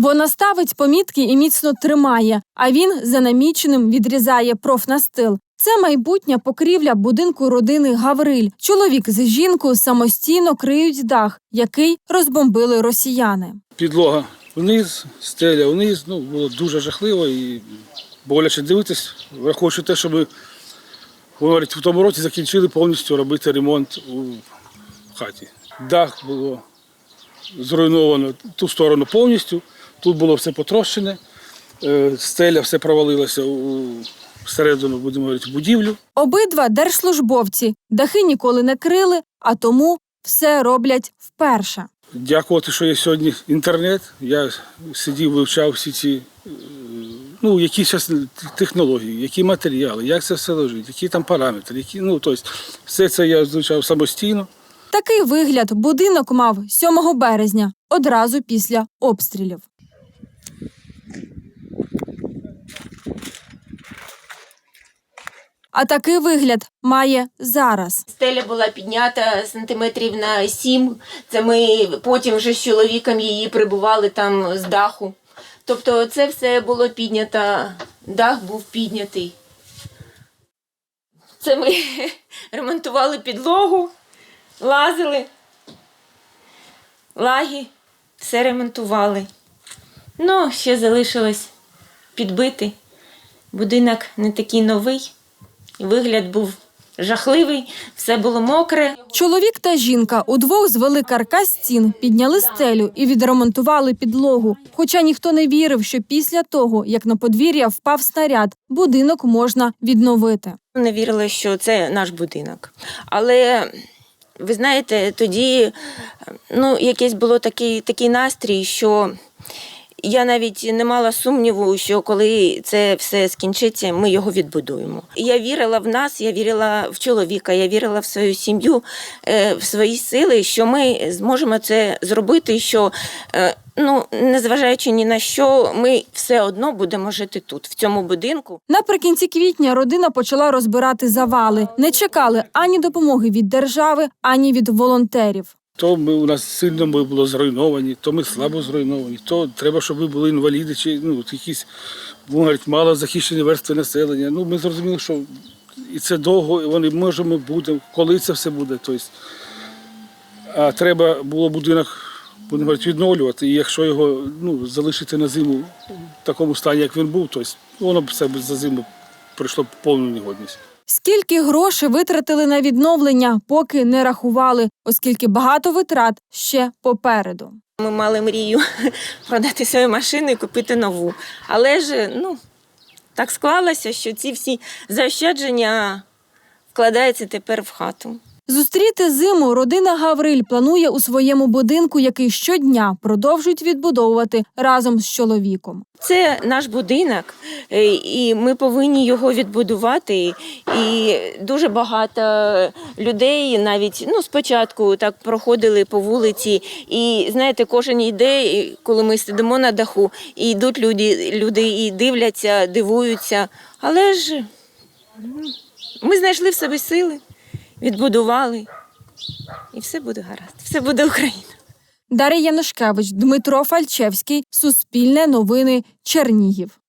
Вона ставить помітки і міцно тримає, а він за наміченим відрізає профнастил. Це майбутня покрівля будинку родини Гавриль. Чоловік з жінкою самостійно криють дах, який розбомбили росіяни. Підлога вниз, стеля вниз. Ну, було дуже жахливо і боляче дивитись, враховуючи те, що ми говорить, в тому році закінчили повністю робити ремонт у хаті. Дах було зруйновано ту сторону повністю, тут було все потрощене, е, стеля все провалилася всередину, будемо говорити, будівлю. Обидва держслужбовці дахи ніколи не крили, а тому все роблять вперше. Дякувати, що є сьогодні інтернет. Я сидів, вивчав всі ці е, ну, які зараз технології, які матеріали, як це все лежить, які там параметри, які, ну, тобто, все це я вивчав самостійно. Такий вигляд будинок мав 7 березня, одразу після обстрілів. А такий вигляд має зараз. Стеля була піднята сантиметрів на сім. Це ми потім вже з чоловіком її прибували там з даху. Тобто це все було піднято, дах був піднятий. Це ми ремонтували підлогу, лазили, лаги, все ремонтували. Ну, ще залишилось підбити. Будинок не такий новий. Вигляд був жахливий, все було мокре. Чоловік та жінка удвох звели каркас стін, підняли стелю і відремонтували підлогу. Хоча ніхто не вірив, що після того, як на подвір'я впав снаряд, будинок можна відновити. Не вірила, що це наш будинок. Але ви знаєте, тоді ну, якийсь було такий, такий настрій, що я навіть не мала сумніву, що коли це все скінчиться, ми його відбудуємо. Я вірила в нас, я вірила в чоловіка, я вірила в свою сім'ю, е, в свої сили, що ми зможемо це зробити, що е, ну, незважаючи ні на що, ми все одно будемо жити тут, в цьому будинку. Наприкінці квітня родина почала розбирати завали. Не чекали ані допомоги від держави, ані від волонтерів. То ми у нас сильно ми було зруйновані, то ми слабо зруйновані, то треба, щоб ви були інваліди чи ну, якісь будемо говорити, мало захищені верстви населення. Ну, ми зрозуміли, що і це довго, і вони може ми будемо, коли це все буде. Тобто, а треба було будинок будемо говорити, відновлювати. І якщо його ну, залишити на зиму в такому стані, як він був, то воно б все за зиму прийшло повну негодність. Скільки грошей витратили на відновлення, поки не рахували, оскільки багато витрат ще попереду. Ми мали мрію продати свою машину і купити нову. Але ж ну, так склалося, що ці всі заощадження вкладаються тепер в хату. Зустріти зиму родина Гавриль планує у своєму будинку, який щодня продовжують відбудовувати разом з чоловіком. Це наш будинок, е, і ми повинні його відбудувати. І дуже багато людей навіть ну, спочатку так проходили по вулиці. І знаєте, кожен йде, коли ми сидимо на даху, і йдуть люди, люди і дивляться, дивуються. Але ж ми знайшли в себе сили, відбудували, і все буде гаразд, все буде Україна. Дар'я Янушкевич, Дмитро Фальчевський, Суспільне новини, Чернігів.